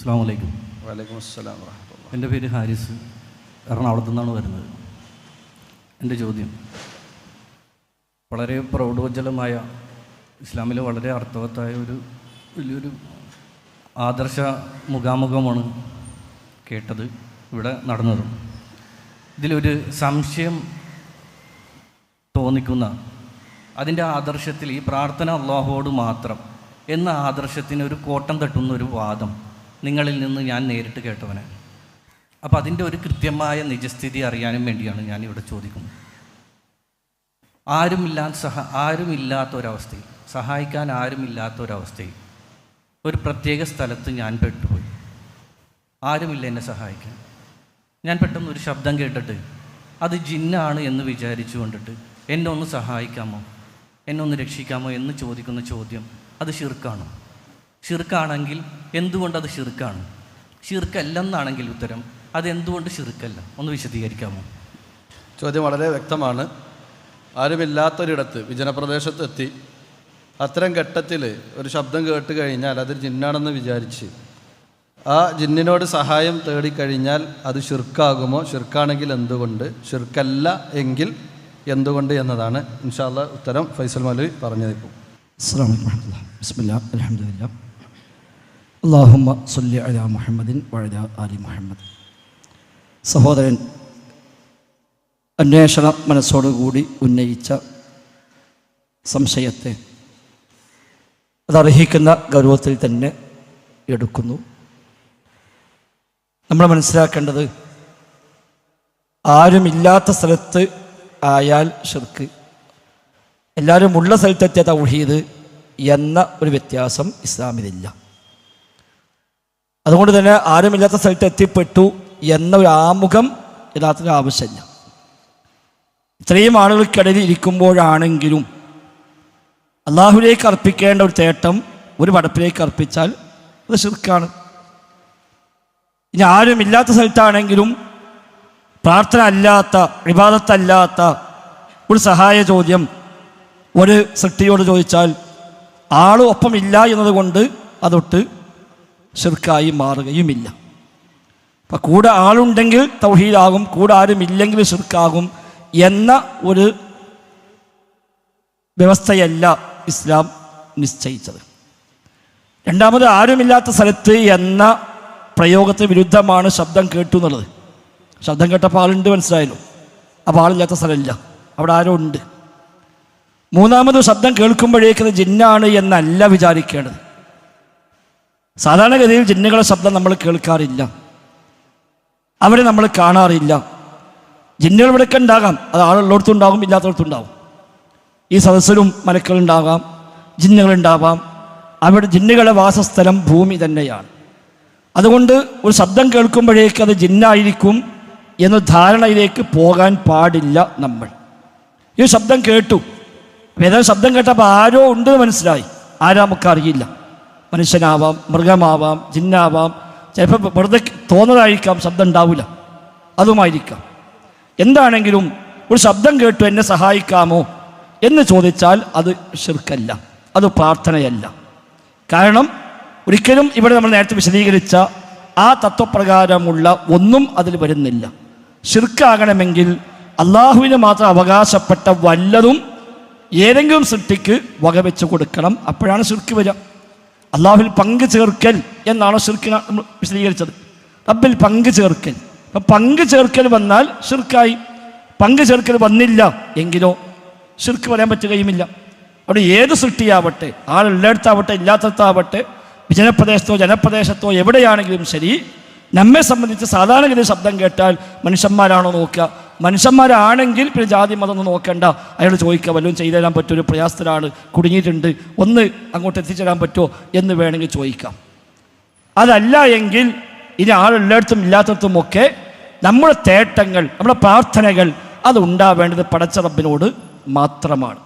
അസ്സാം വലൈക്കും വലൈക്കും അസ്സലാം വറഹമത്തുള്ള എന്റെ പേര് ഹാരിസ്. എറണാകുളത്തു നിന്നാണ് വരുന്നത്. എന്റെ ചോദ്യം വളരെ പ്രൗഢോജ്ജലമായ ഇസ്ലാമിലെ വളരെ അർത്ഥവത്തായ ഒരു വലിയൊരു ആദർശ മുഖാമുഖമാണ് കേട്ടത് ഇവിടെ നടന്നത്. ഇതിലൊരു സംശയം തോന്നിക്കുന്ന അതിന്റെ ആദർശത്തിൽ ഈ പ്രാർത്ഥന അള്ളാഹുവോട് മാത്രം എന്ന ആദർശത്തിന് ഒരു കോട്ടം തട്ടുന്ന ഒരു വാദം നിങ്ങളിൽ നിന്ന് ഞാൻ നേരിട്ട് കേട്ടവനെ. അപ്പോൾ അതിന്റെ ഒരു കൃത്യമായ നിജസ്ഥിതി അറിയാനും വേണ്ടിയാണ് ഞാൻ ഇവിടെ ചോദിക്കുന്നത്. ആരുമില്ലാൻ സഹ ആരുമില്ലാത്ത ഒരവസ്ഥയിൽ സഹായിക്കാൻ ആരുമില്ലാത്ത ഒരവസ്ഥയിൽ ഒരു പ്രത്യേക സ്ഥലത്ത് ഞാൻ പെട്ടുപോയി. ആരുമില്ല എന്നെ സഹായിക്കാൻ. ഞാൻ പെട്ടെന്ന് ഒരു ശബ്ദം കേട്ടിട്ട് അത് ജിന്നാണ് എന്ന് വിചാരിച്ചു കൊണ്ടിട്ട് എന്നെ ഒന്ന് സഹായിക്കാമോ? എന്നെ ഒന്ന് രക്ഷിക്കാമോ എന്ന് ചോദിക്കുന്ന ചോദ്യം അത് ഷിർക്കാണോ ഷിർക്കാണെങ്കിൽ എന്തുകൊണ്ടത് ഷിർക്കാണ്? ഷിർക്കല്ലെന്നാണെങ്കിൽ ഉത്തരം അതെന്തുകൊണ്ട് ഷിർക്കല്ല? ഒന്ന് വിശദീകരിക്കാമോ? ചോദ്യം വളരെ വ്യക്തമാണ്. ആരുമില്ലാത്തൊരിടത്ത് വിജനപ്രദേശത്തെത്തി അത്തരം ഘട്ടത്തിൽ ഒരു ശബ്ദം കേട്ട് കഴിഞ്ഞാൽ അതൊരു ജിന്നാണെന്ന് വിചാരിച്ച് ആ ജിന്നിനോട് സഹായം തേടിക്കഴിഞ്ഞാൽ അത് ഷിർക്കാകുമോ? ഷിർക്കാണെങ്കിൽ എന്തുകൊണ്ട്? ഷിർക്കല്ല എങ്കിൽ എന്തുകൊണ്ട് എന്നതാണ് ഇൻഷാല്ല ഉത്തരം ഫൈസൽ മലവി പറഞ്ഞു തരും അസ്സാം വലൈക്കും ബിസ്മില്ല അലഹമില്ല അള്ളാഹുമ്മ സല്ലി അല മുഹമ്മദിൻ വഴദ അലി മുഹമ്മദ്. സഹോദരൻ അന്വേഷണ മനസ്സോടുകൂടി ഉന്നയിച്ച സംശയത്തെ അതർഹിക്കുന്ന ഗൗരവത്തിൽ തന്നെ എടുക്കുന്നു. നമ്മൾ മനസ്സിലാക്കേണ്ടത് ആരുമില്ലാത്ത സ്ഥലത്ത് ആയാൽ ഷിർക്ക് എല്ലാവരും ഉള്ള സ്ഥലത്തെത്തിയ തൗഹീദ് എന്ന ഒരു വ്യത്യാസം ഇസ്ലാമിലില്ല. അതുകൊണ്ട് തന്നെ ആരുമില്ലാത്ത സ്ഥലത്ത് എത്തിപ്പെട്ടു എന്ന ഒരു ആമുഖം യഥാർത്ഥത്തിൽ ആവശ്യമില്ല. ഇത്രയും ആളുകൾക്കിടയിൽ ഇരിക്കുമ്പോഴാണെങ്കിലും അള്ളാഹുലേക്ക് അർപ്പിക്കേണ്ട ഒരു തേട്ടം ഒരു പടപ്പിലേക്ക് അർപ്പിച്ചാൽ അത് ശിർക്കാണ്. ഇനി ആരുമില്ലാത്ത സ്ഥലത്താണെങ്കിലും പ്രാർത്ഥന അല്ലാത്ത വിവാദത്തല്ലാത്ത ഒരു സഹായ ചോദ്യം ഒരു സൃഷ്ടിയോട് ചോദിച്ചാൽ ആളും ഒപ്പമില്ല എന്നതുകൊണ്ട് അതൊട്ട് ഷിർക്കായി മാറുകയുമില്ല. അപ്പം കൂടെ ആളുണ്ടെങ്കിൽ തൗഹീദാകും കൂടെ ആരും ഇല്ലെങ്കിൽ ഷിർക്കാകും എന്ന ഒരു വ്യവസ്ഥയല്ല ഇസ്ലാം നിശ്ചയിച്ചത്. രണ്ടാമത് ആരുമില്ലാത്ത സ്ഥലത്ത് എന്ന പ്രയോഗത്തിന് വിരുദ്ധമാണ് ശബ്ദം കേട്ടു എന്നുള്ളത്. ശബ്ദം കേട്ടപ്പോൾ ആളുണ്ട് മനസ്സിലായല്ലോ. അപ്പോൾ ആളില്ലാത്ത സ്ഥലമില്ല. അവിടെ ആരോ ഉണ്ട്. മൂന്നാമത് ശബ്ദം കേൾക്കുമ്പോഴേക്കത് ജിന്നാണ് എന്നല്ല വിചാരിക്കേണ്ടത്. സാധാരണഗതിയിൽ ജിന്നുകളെ ശബ്ദം നമ്മൾ കേൾക്കാറില്ല. അവരെ നമ്മൾ കാണാറില്ല. ജിന്നുകൾ ഇവിടെയൊക്കെ ഉണ്ടാകാം. അത് ആളുള്ളടത്തും ഉണ്ടാകും ഇല്ലാത്തടത്തും ഉണ്ടാകും. ഈ സദസ്സിലും മലക്കളുണ്ടാകാം ജിന്നുകളുണ്ടാവാം അവിടെ ജിന്നുകളുടെ വാസസ്ഥലം ഭൂമി തന്നെയാണ്. അതുകൊണ്ട് ഒരു ശബ്ദം കേൾക്കുമ്പോഴേക്ക് അത് ജിന്നായിരിക്കും എന്ന ധാരണയിലേക്ക് പോകാൻ പാടില്ല നമ്മൾ. ഈ ശബ്ദം കേട്ടു. ഏതായാലും ശബ്ദം കേട്ടപ്പോൾ ആരോ ഉണ്ടെന്ന് മനസ്സിലായി. ആരാ നമുക്ക് അറിയില്ല മനുഷ്യനാവാം മൃഗമാവാം ജിന്നാവാം. ചിലപ്പോൾ വെറുതെ തോന്നതായിരിക്കാം ശബ്ദം ഉണ്ടാവില്ല അതുമായിരിക്കാം. എന്താണെങ്കിലും ഒരു ശബ്ദം കേട്ടു എന്നെ സഹായിക്കാമോ എന്ന് ചോദിച്ചാൽ അത് ഷിർക്കല്ല അത് പ്രാർത്ഥനയല്ല. കാരണം ഒരിക്കലും ഇവിടെ നമ്മൾ നേരത്തെ വിശദീകരിച്ച ആ തത്വപ്രകാരമുള്ള ഒന്നും അതിൽ വരുന്നില്ല. ഷിർക്കാകണമെങ്കിൽ അള്ളാഹുവിന് മാത്രം അവകാശപ്പെട്ട വല്ലതും ഏതെങ്കിലും സൃഷ്ടിക്ക് വകവെച്ച് കൊടുക്കണം. അപ്പോഴാണ് ഷിർക്ക് വരിക. അള്ളാഹുവിൽ പങ്ക് ചേർക്കൽ എന്നാണ് ഷിർക്ക് നമ്മൾ വിശദീകരിച്ചത്. റബ്ബിൽ പങ്ക് ചേർക്കൽ. അപ്പം പങ്ക് ചേർക്കൽ വന്നാൽ ഷിർക്കായി പങ്ക് ചേർക്കൽ വന്നില്ല എങ്കിലോ ഷിർക്ക് പറയാൻ പറ്റുകയുമില്ല. അവിടെ ഏത് സൃഷ്ടിയാവട്ടെ ആളുള്ളിടത്താവട്ടെ ഇല്ലാത്തടത്താവട്ടെ വിജനപ്രദേശത്തോ ജനപ്രദേശത്തോ എവിടെയാണെങ്കിലും ശരി നമ്മെ സംബന്ധിച്ച് സാധാരണഗതി ശബ്ദം കേട്ടാൽ മനുഷ്യന്മാരാണോ നോക്കുക. മനുഷ്യന്മാരാണെങ്കിൽ പിന്നെ ജാതി മതം നോക്കണ്ട. അയാൾ ചോദിക്കുക വല്ലതും ചെയ്തു തരാൻ പറ്റുമോ? പ്രയാസത്തിലാണ് കുടുങ്ങിയിട്ടുണ്ട്. ഒന്ന് അങ്ങോട്ട് എത്തിച്ചേരാൻ പറ്റുമോ? എന്ന് വേണമെങ്കിൽ ചോദിക്കാം. അതല്ല എങ്കിൽ ഇനി ആളുള്ളിടത്തും ഇല്ലാത്തടത്തും ഒക്കെ നമ്മുടെ തേട്ടങ്ങൾ നമ്മുടെ പ്രാർത്ഥനകൾ അത് ഉണ്ടാവേണ്ടത് പടച്ച റബ്ബിനോട് മാത്രമാണ്.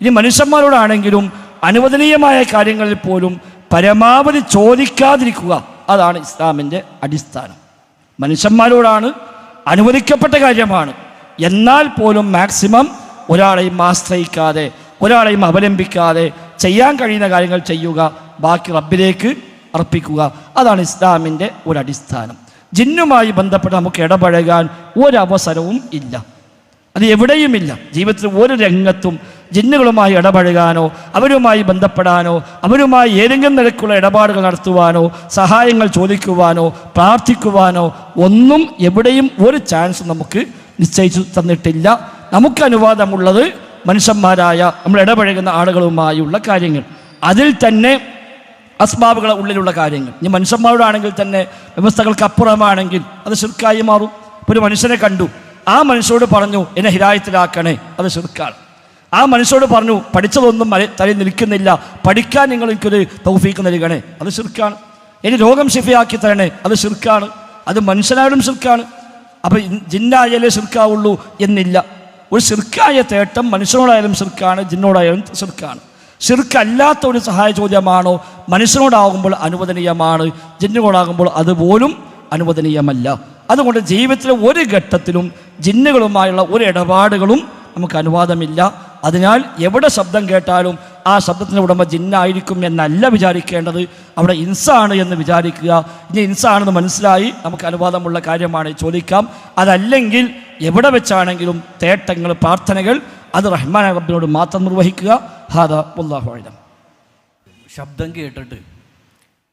ഇനി മനുഷ്യന്മാരോടാണെങ്കിലും അനുവദനീയമായ കാര്യങ്ങളിൽ പോലും പരമാവധി ചോദിക്കാതിരിക്കുക. അതാണ് ഇസ്ലാമിന്റെ അടിസ്ഥാനം. മനുഷ്യന്മാരോടാണ് അനുവദിക്കപ്പെട്ട കാര്യമാണ്. എന്നാൽ പോലും മാക്സിമം ഒരാളെയും ആശ്രയിക്കാതെ ഒരാളെയും അവലംബിക്കാതെ ചെയ്യാൻ കഴിയുന്ന കാര്യങ്ങൾ ചെയ്യുക ബാക്കി റബ്ബിലേക്ക് അർപ്പിക്കുക. അതാണ് ഇസ്ലാമിന്റെ ഒരു അടിസ്ഥാനം ജിന്നുമായി ബന്ധപ്പെട്ട് നമുക്ക് ഇടപഴകാൻ ഒരവസരവും ഇല്ല. അത് എവിടെയുമില്ല. ജീവിതത്തിൽ ഒരു രംഗത്തും ജിന്നുകളുമായി ഇടപഴകാനോ അവരുമായി ബന്ധപ്പെടാനോ അവരുമായി ഏതെങ്കിലും നിലക്കുള്ള ഇടപാടുകൾ നടത്തുവാനോ സഹായങ്ങൾ ചോദിക്കുവാനോ പ്രാർത്ഥിക്കുവാനോ ഒന്നും എവിടെയും ഒരു ചാൻസ് നമുക്ക് നിശ്ചയിച്ചു തന്നിട്ടില്ല. നമുക്ക് അനുവാദമുള്ളത് മനുഷ്യന്മാരായ നമ്മൾ ഇടപഴകുന്ന ആളുകളുമായുള്ള കാര്യങ്ങൾ. അതിൽ തന്നെ അസ്ബാബുകളെ ഉള്ളിലുള്ള കാര്യങ്ങൾ. ഇനി മനുഷ്യന്മാരോടാണെങ്കിൽ തന്നെ വ്യവസ്ഥകൾക്ക് അപ്പുറമാണെങ്കിൽ അത് ശിർക്കായി മാറും. ഒരു മനുഷ്യനെ കണ്ടു. ആ മനുഷ്യരോട് പറഞ്ഞു എന്നെ ഹിരായത്തിലാക്കണേ അത് ശിർക്കാണ്. ആ മനുഷ്യരോട് പറഞ്ഞു പഠിച്ചതൊന്നും മല തലയിൽ നിൽക്കുന്നില്ല. പഠിക്കാൻ നിങ്ങൾ എനിക്കൊരു തൗഫീക്ക് നൽകണേ. അത് ശിർക്കാണ്. ഇനി രോഗം ഷിഫയാക്കി തരണേ. അത് ശിർക്കാണ്. അത് മനുഷ്യനായാലും ശിർക്കാണ്. അപ്പോൾ ജിന്നായാലേ ശിർക്കാവുള്ളൂ എന്നില്ല. ഒരു ശിർക്കായ തേട്ടം മനുഷ്യനോടായാലും ശിർക്കാണ് ജിന്നോടായാലും ശിർക്കാണ്. ശിർക്കല്ലാത്ത ഒരു സഹായ ചോദ്യമാണോ? മനുഷ്യനോടാകുമ്പോൾ അനുവദനീയമാണ് ജിന്നുകളാകുമ്പോൾ അതുപോലും അനുവദനീയമല്ല. അതുകൊണ്ട് ജീവിതത്തിലെ ഒരു ഘട്ടത്തിലും ജിന്നുകളുമായുള്ള ഒരു ഇടപാടുകളും നമുക്ക് അനുവാദമില്ല. അതിനാൽ എവിടെ ശബ്ദം കേട്ടാലും ആ ശബ്ദത്തിന് ഉടമ ജിന്നായിരിക്കും എന്നല്ല വിചാരിക്കേണ്ടത്. അവിടെ ഇൻസാണ് എന്ന് വിചാരിക്കുക. ഇനി ഇൻസാണെന്ന് മനസ്സിലായി നമുക്ക് അനുവാദമുള്ള കാര്യമാണ്. ചോദിക്കാം. അതല്ലെങ്കിൽ എവിടെ വെച്ചാണെങ്കിലും തേട്ടങ്ങൾ പ്രാർത്ഥനകൾ അത് റഹ്മാൻ റബ്ബിനോട് മാത്രം നിർവഹിക്കുക. ഹാദ ഉല്ലാഹു അലം ശബ്ദം കേട്ടിട്ട്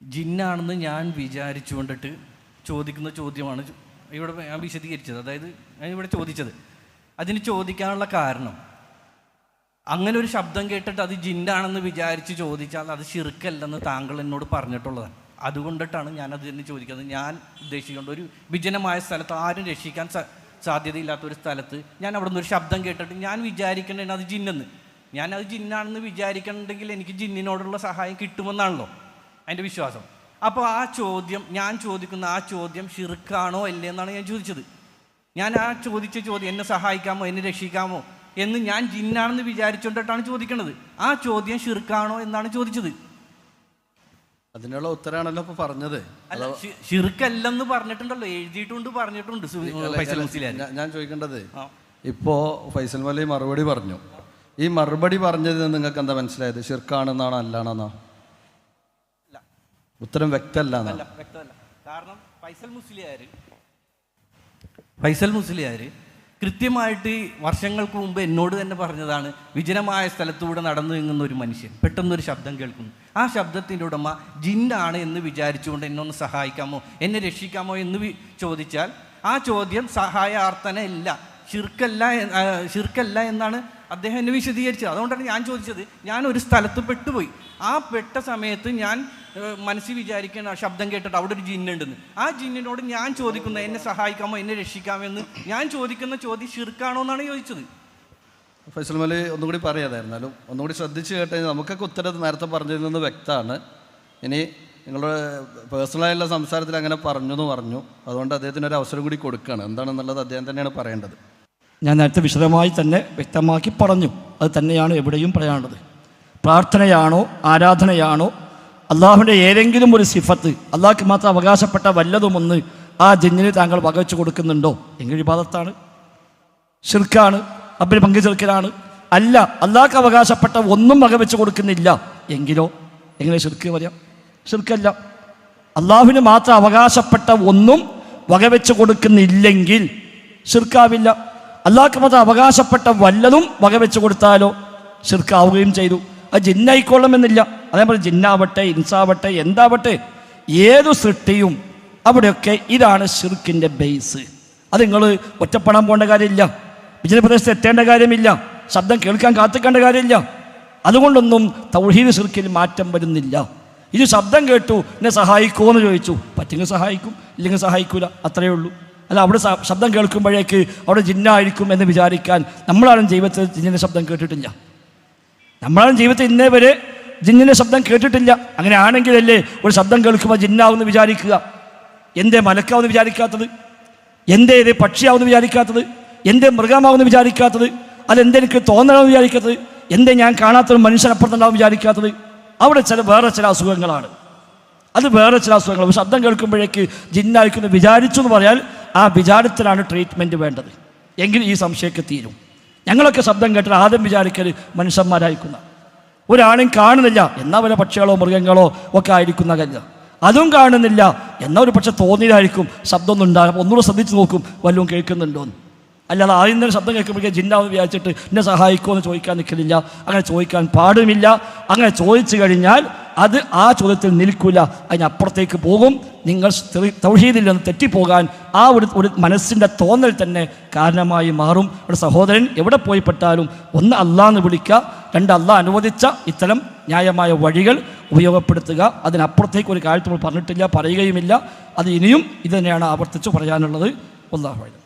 ജിന്നാണെന്ന് ഞാൻ വിചാരിച്ചു കൊണ്ടിട്ട് ചോദിക്കുന്ന ചോദ്യമാണ്. ഇവിടെ ഞാൻ വിശദീകരിച്ചത്. അതായത് ഞാൻ ഇവിടെ ചോദിച്ചത്. അതിന് ചോദിക്കാനുള്ള കാരണം. അങ്ങനെ ഒരു ശബ്ദം കേട്ടിട്ട് അത് ജിന്നാണെന്ന് വിചാരിച്ച് ചോദിച്ചാൽ അത് ശിർക്കല്ലെന്ന് താങ്കൾ എന്നോട് പറഞ്ഞിട്ടുള്ളതാണ്. അതുകൊണ്ടിട്ടാണ് ഞാൻ അത് തന്നെ ചോദിക്കുന്നത്. ഞാൻ ഉദ്ദേശിക്കേണ്ട ഒരു വിജനമായ സ്ഥലത്ത് ആരും രക്ഷിക്കാൻ സാധ്യതയില്ലാത്ത ഒരു സ്ഥലത്ത് ഞാൻ അവിടെ നിന്ന് ഒരു ശബ്ദം കേട്ടിട്ട് ഞാൻ വിചാരിക്കേണ്ടത് അത് ജിന്നെന്ന് ഞാൻ അത് ജിന്നാണെന്ന് വിചാരിക്കണമെങ്കിൽ എനിക്ക് ജിന്നിനോടുള്ള സഹായം കിട്ടുമെന്നാണല്ലോ എന്റെ വിശ്വാസം. അപ്പോൾ ആ ചോദ്യം ഞാൻ ചോദിക്കുന്ന ആ ചോദ്യം ഷിർക്കാണോ അല്ലേ എന്നാണ് ഞാൻ ചോദിച്ചത്. ഞാൻ ആ ചോദിച്ച ചോദ്യം എന്നെ സഹായിക്കാമോ എന്നെ രക്ഷിക്കാമോ? എന്ന് ഞാൻ ജിന്നാണെന്ന് വിചാരിച്ചുകൊണ്ടിട്ടാണ് ചോദിക്കുന്നത് ആ ചോദ്യം ഷിർക്കാണോ എന്നാണ് ചോദിച്ചത്. അതിനുള്ള ഉത്തരാണല്ലോ ഇപ്പൊ പറഞ്ഞത്. അല്ല ഷിർക്കല്ലെന്ന് പറഞ്ഞിട്ടുണ്ടല്ലോ എഴുതിയിട്ടുണ്ട് പറഞ്ഞിട്ടുണ്ട് ഞാൻ- ചോദിക്കേണ്ടത് ഇപ്പോ ഫൈസൽ മലി മറുപടി പറഞ്ഞു. ഈ മറുപടി പറഞ്ഞത് നിങ്ങൾക്ക് എന്താ മനസ്സിലായത്? ഷിർക്കാണെന്നാണോ അല്ലാണെന്നോ? ഉത്തരം വ്യക്തമല്ല. കാരണം ഫൈസൽ മുസ്ലിയാർ ഫൈസൽ മുസ്ലിയാർ കൃത്യമായിട്ട് വർഷങ്ങൾക്ക് മുമ്പ് എന്നോട് തന്നെ പറഞ്ഞതാണ് വിജനമായ സ്ഥലത്തൂടെ നടന്നു നീങ്ങുന്ന ഒരു മനുഷ്യൻ. പെട്ടെന്നൊരു ശബ്ദം കേൾക്കുന്നു. ആ ശബ്ദത്തിന്റെ ഉടമ ജിന്നാണ് എന്ന് വിചാരിച്ചുകൊണ്ട് എന്നെ ഒന്ന് സഹായിക്കാമോ? എന്നെ രക്ഷിക്കാമോ എന്ന് ചോദിച്ചാൽ ആ ചോദ്യം സഹായാർത്ഥന ഇല്ല ശിർക്കല്ല ശിർക്കല്ല എന്നാണ് അദ്ദേഹം എന്നെ വിശദീകരിച്ചത്. അതുകൊണ്ടാണ് ഞാൻ ചോദിച്ചത്. ഞാൻ ഒരു സ്ഥലത്ത് പെട്ടുപോയി. ആ പെട്ട സമയത്ത് ഞാൻ മനസ്സിൽ വിചാരിക്കുന്ന ശബ്ദം കേട്ടിട്ട് അവിടെ ഒരു ജിന്നുണ്ടെന്ന് ആ ജിന്നിനോട് ഞാൻ ചോദിക്കുന്ന എന്നെ സഹായിക്കാമോ എന്നെ രക്ഷിക്കാമോ എന്ന് ഞാൻ ചോദിക്കുന്ന ചോദ്യം ഷിർക്കാണോ എന്നാണ് ചോദിച്ചത്. ഫൈസൽ മലി ഒന്നുകൂടി പറയാതായിരുന്നാലും ഒന്നുകൂടി ശ്രദ്ധിച്ച് കേട്ടാൽ നമുക്കൊക്കെ ഉത്തരം നേരത്തെ പറഞ്ഞതിൽ നിന്ന് വ്യക്തമാണ്. ഇനി നിങ്ങളുടെ പേഴ്സണലായുള്ള സംസാരത്തിൽ അങ്ങനെ പറഞ്ഞു എന്ന് പറഞ്ഞു. അതുകൊണ്ട് അദ്ദേഹത്തിന് ഒരു അവസരം കൂടി കൊടുക്കുകയാണ്. എന്താണെന്നുള്ളത് അദ്ദേഹം തന്നെയാണ് പറയേണ്ടത്. ഞാൻ നേരത്തെ വിശദമായി തന്നെ വ്യക്തമാക്കി പറഞ്ഞു. അത് തന്നെയാണ് എവിടെയും പറയാനുള്ളത്. പ്രാർത്ഥനയാണോ ആരാധനയാണോ അള്ളാഹുവിന്റെ ഏതെങ്കിലും ഒരു സിഫത്ത് അള്ളാഹ്ക്ക് മാത്രം അവകാശപ്പെട്ട വല്ലതുമൊന്ന് ആ ജിന്നിന് താങ്കൾ വകവെച്ച് കൊടുക്കുന്നുണ്ടോ? എങ്കിൽ വിവാദത്താണ്? ഷിർക്കാണ് അബ്ബിൽ പങ്കു ചേർക്കലാണ് അല്ല അള്ളാഹ്ക്ക് അവകാശപ്പെട്ട ഒന്നും വകവെച്ച് കൊടുക്കുന്നില്ല. എങ്കിലോ? എങ്ങനെ ഷിർക്ക് പറയാം? ഷിർക്കല്ല അള്ളാഹുവിന് മാത്രം അവകാശപ്പെട്ട ഒന്നും വകവെച്ച് കൊടുക്കുന്നില്ലെങ്കിൽ ഷിർക്കാവില്ല അള്ളാഹ്ക്ക് മാത്രം അവകാശപ്പെട്ട വല്ലതും വകവെച്ചു കൊടുത്താലോ ചെറുക്കാവുകയും ചെയ്തു. അത് എന്നില്ല അതേപോലെ ജിന്നാവട്ടെ ഇൻസാവട്ടെ എന്താവട്ടെ ഏതു സൃഷ്ടിയും അവിടെയൊക്കെ ഇതാണ് ഷിർക്കിന്റെ ബേസ് അത് നിങ്ങൾ ഒറ്റപ്പെടാൻ പോകേണ്ട കാര്യമില്ല. വിജയപ്രദേശത്ത് എത്തേണ്ട കാര്യമില്ല. ശബ്ദം കേൾക്കാൻ കാത്തിക്കേണ്ട കാര്യമില്ല. അതുകൊണ്ടൊന്നും തൗഹീദ് ഷിർക്കിൽ മാറ്റം വരുന്നില്ല. ഇത് ശബ്ദം കേട്ടു എന്നെ സഹായിക്കുമോ എന്ന് ചോദിച്ചു. പറ്റെങ്കിൽ സഹായിക്കും ഇല്ലെങ്കിൽ സഹായിക്കൂല. അത്രയേ ഉള്ളൂ. അല്ല അവിടെ ശബ്ദം കേൾക്കുമ്പോഴേക്ക് അവിടെ ജിന്നായിരിക്കും എന്ന് വിചാരിക്കാൻ നമ്മളാരും ജീവിതത്തിൽ ജിന്നിന്റെ ശബ്ദം കേട്ടിട്ടില്ല. നമ്മളാരും ജീവിതത്തിൽ ഇന്നേ വരെ ജിന്നിന്റെ ശബ്ദം കേട്ടിട്ടില്ല. അങ്ങനെ ആണെങ്കിലല്ലേ ഒരു ശബ്ദം കേൾക്കുമ്പോൾ ജിന്നാവെന്ന് വിചാരിക്കുക. എന്തേ മലക്കാവെന്ന് വിചാരിക്കാത്തത്? എന്തേ ഇത് പക്ഷിയാവെന്ന് വിചാരിക്കാത്തത്? എന്തേ മൃഗമാവെന്ന് വിചാരിക്കാത്തത്? അതെന്തേ എനിക്ക് തോന്നണമെന്ന് വിചാരിക്കാത്തത്? എന്തേ ഞാൻ കാണാത്തൊരു മനുഷ്യനപ്പുറത്തുണ്ടാവും വിചാരിക്കാത്തത്? അവിടെ ചില വേറെ ചില അസുഖങ്ങളാണ്. അത് വേറെ ചില അസുഖങ്ങൾ ശബ്ദം കേൾക്കുമ്പോഴേക്ക് ജിന്നായിരിക്കുന്നു വിചാരിച്ചു എന്ന് പറയാൽ ആ വിചാരത്തിലാണ് ട്രീറ്റ്മെന്റ് വേണ്ടത്. എങ്കിൽ ഈ സംശയമൊക്കെ തീരും. ഞങ്ങളൊക്കെ ശബ്ദം കേട്ടാൽ ആദ്യം വിചാരിക്കൽ മനുഷ്യന്മാരായിരിക്കുന്ന. ഒരാളും കാണുന്നില്ല എന്നാ വല്ല പക്ഷികളോ മൃഗങ്ങളോ ഒക്കെ ആയിരിക്കുന്ന കല്ല്. അതും കാണുന്നില്ല എന്നാൽ ഒരു പക്ഷെ തോന്നിയതായിരിക്കും. ശബ്ദമൊന്നും ഉണ്ടാകും ഒന്നുകൂടെ ശ്രദ്ധിച്ച് നോക്കും വല്ലതും കേൾക്കുന്നുണ്ടോന്ന്. അല്ലാതെ ആദ്യം തന്നെ ശബ്ദം കേൾക്കുമ്പോഴേക്കും ജിന്നാവ് വിചാരിച്ചിട്ട് എന്നെ സഹായിക്കുമോ എന്ന് ചോദിക്കാൻ നിൽക്കുന്നില്ല. അങ്ങനെ ചോദിക്കാൻ പാടുമില്ല. അങ്ങനെ ചോദിച്ചു കഴിഞ്ഞാൽ അത് ആ ചോദ്യത്തിൽ നിൽക്കില്ല അതിനപ്പുറത്തേക്ക് പോകും. നിങ്ങൾ തൗഹീദിൽ നിന്ന് തെറ്റിപ്പോകാൻ ആ ഒരു ഒരു മനസ്സിന്റെ തോന്നൽ തന്നെ കാരണമായി മാറും. ഒരു സഹോദരൻ എവിടെ പോയിപ്പെട്ടാലും ഒന്ന് അള്ളാന്ന് വിളിക്കുക രണ്ട് അള്ളാഹ് അനുവദിച്ച ഇത്തരം ന്യായമായ വഴികൾ ഉപയോഗപ്പെടുത്തുക. അതിനപ്പുറത്തേക്ക് ഒരു കാര്യത്തിൽ പറഞ്ഞിട്ടില്ല പറയുകയുമില്ല. അത് ഇനിയും ഇത് തന്നെയാണ് ആവർത്തിച്ച് പറയാനുള്ളത്. ഒന്നാഹ്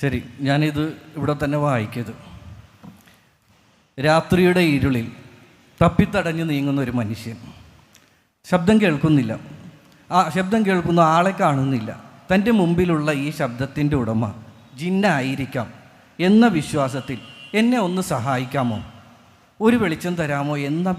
ശരി ഞാനിത് ഇവിടെ തന്നെ വായിക്കത് രാത്രിയുടെ ഇരുളിൽ തപ്പിത്തടഞ്ഞു നീങ്ങുന്ന ഒരു മനുഷ്യൻ. ശബ്ദം കേൾക്കുന്നില്ല. ആ ശബ്ദം കേൾക്കുന്ന ആളെ കാണുന്നില്ല. തന്റെ മുമ്പിലുള്ള ഈ ശബ്ദത്തിന്റെ ഉടമ ജിന്നായിരിക്കാം എന്ന വിശ്വാസത്തിൽ എന്നെ ഒന്ന് സഹായിക്കാമോ? ഒരു വെളിച്ചം തരാമോ എന്ന